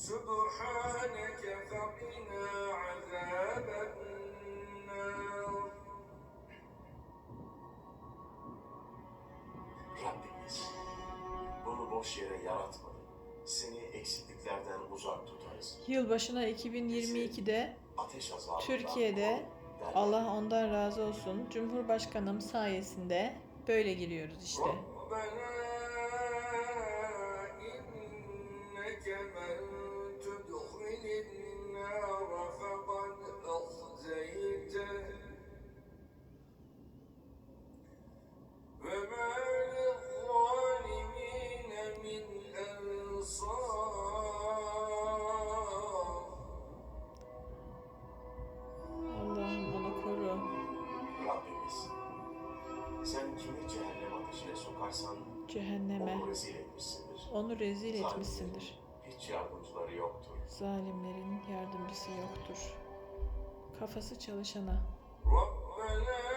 سبحانك فقنا عذاب النار Rabbimiz bunu boş yere yaratmadı. Seni eksikliklerden uzak tutarız. Yılbaşına 2022'de Ateş azabından Türkiye'de koru derler. Allah ondan razı olsun Cumhurbaşkanım sayesinde böyle giriyoruz işte. Sen kimi cehennem ateşine sokarsan cehenneme onu rezil etmişsindir. Onu rezil Zalimlerin etmişsindir. Hiç yardımcıları yoktur. Zalimlerin yardımcısı yoktur. Kafası çalışana. Rabbena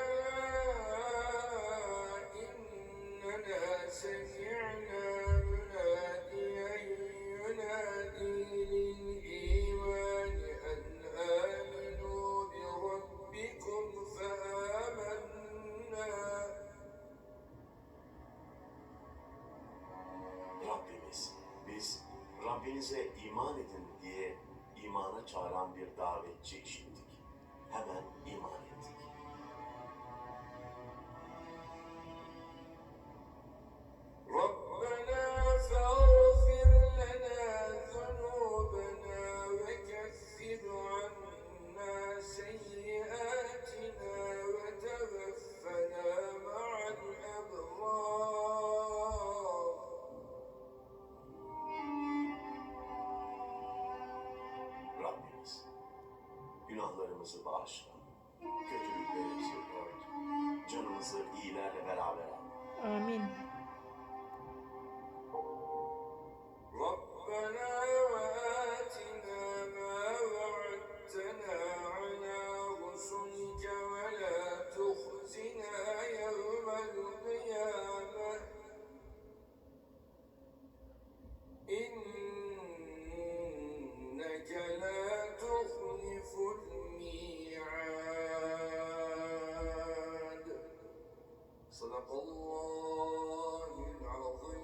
biz Rabbinize iman edin diye imana çağıran bir davetçi işittik. Hemen günahlarımızı bağışla. Kötülüklerimizi ört. Canımızı iyilerle beraber al. Amin. صدق الله العظيم.